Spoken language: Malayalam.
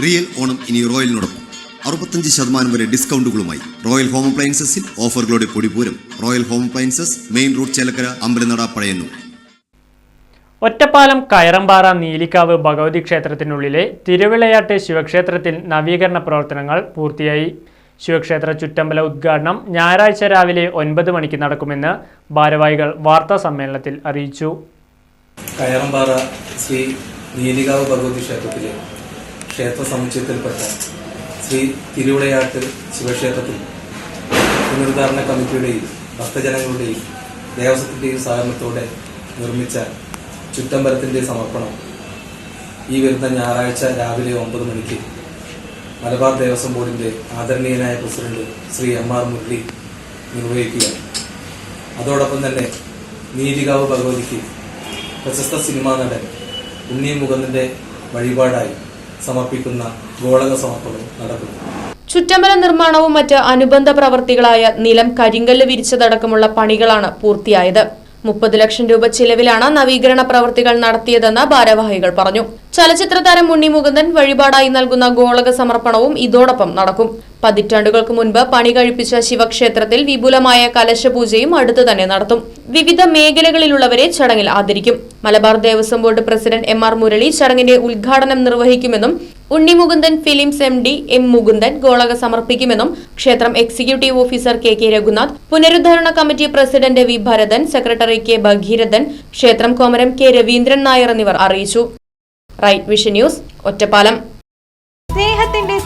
റിയൽ ഓണം ഇനി റോയലിനോടൊപ്പം. അറുപത്തഞ്ച് ശതമാനം വരെ ഡിസ്കൗണ്ടുകളുമായി റോയൽ ഹോം അപ്ലയൻസസിൽ ഓഫറുകളുടെ പൊടിപൂരം royal home appliances main road Chelakkara അമ്പലനട പഴയന്നൂർ. ഒറ്റപ്പാലം കയറമ്പാറ നീലിക്കാവ് ഭഗവതി ക്ഷേത്രത്തിനുള്ളിലെ തിരുവിളയാട്ട് ശിവക്ഷേത്രത്തിൽ നവീകരണ പ്രവർത്തനങ്ങൾ പൂർത്തിയായി. ശിവക്ഷേത്ര ചുറ്റമ്പല ഉദ്ഘാടനം ഞായറാഴ്ച രാവിലെ ഒൻപത് മണിക്ക് നടക്കുമെന്ന് ഭാരവാഹികൾ വാർത്താ സമ്മേളനത്തിൽ അറിയിച്ചു. കയറമ്പാറ ശ്രീ നീലികാവ് ഭഗവതി ക്ഷേത്രത്തിലെ ക്ഷേത്ര സമുച്ചയത്തിൽപ്പെട്ട ശ്രീ തിരുവിളയാട്ട് ശിവക്ഷേത്രത്തിൽ പുനരുദ്ധാരണ കമ്മിറ്റിയുടെയും ഭക്തജനങ്ങളുടെയും ദേവസ്വത്തിന്റെയും സഹകരണത്തോടെ നിർമ്മിച്ച ചുറ്റമ്പലത്തിന്റെ സമർപ്പണം ഈ വരുന്ന ഞായറാഴ്ച രാവിലെ ഒമ്പത് മണിക്ക് മലബാർ ദേവസ്വം ബോർഡിന്റെ ആദരണീയനായ president Shri M R Murali നിർവഹിക്കുകയാണ്. അതോടൊപ്പം തന്നെ നീലികാവ് ഭഗവതിക്ക് പ്രശസ്ത സിനിമാ നടൻ ഉണ്ണി മുകുന്ദന്റെ വഴിപാടായി സമർപ്പിക്കുന്ന ഗോളക സമർപ്പണം നടക്കുന്നു. ചുറ്റമ്പല നിർമ്മാണവും മറ്റ് അനുബന്ധ പ്രവർത്തികളായ നിലം കരിങ്കല്ല് വിരിച്ചതടക്കമുള്ള പണികളാണ് പൂർത്തിയായത്. മുപ്പത് ലക്ഷം രൂപ ചിലവിലാണ് നവീകരണ പ്രവൃത്തികൾ നടത്തിയതെന്ന് ഭാരവാഹികൾ പറഞ്ഞു. ചലച്ചിത്ര താരം ഉണ്ണി മുകുന്ദൻ വഴിപാടായി നൽകുന്ന ഗോളക സമർപ്പണവും ഇതോടൊപ്പം നടക്കും. പതിറ്റാണ്ടുകൾക്ക് മുൻപ് പണി കഴിപ്പിച്ച ശിവക്ഷേത്രത്തിൽ വിപുലമായ കലശപൂജയും അടുത്തു തന്നെ നടത്തും. വിവിധ മേഖലകളിലുള്ളവരെ ചടങ്ങിൽ ആദരിക്കും. Malabar Devaswom board president M R Murali ചടങ്ങിന്റെ ഉദ്ഘാടനം നിർവഹിക്കുമെന്നും Unni Mukundan films M D M Mukundan ഗോളക സമർപ്പിക്കുമെന്നും ക്ഷേത്രം executive officer K K Raghunath പുനരുദ്ധാരണ committee president V Bharathan secretary K Bhagirathan ക്ഷേത്രം കോമരം കെ രവീന്ദ്രൻ നായർ എന്നിവർ അറിയിച്ചു. Right vision news Ottapalam. സ്നേഹത്തിന്റെ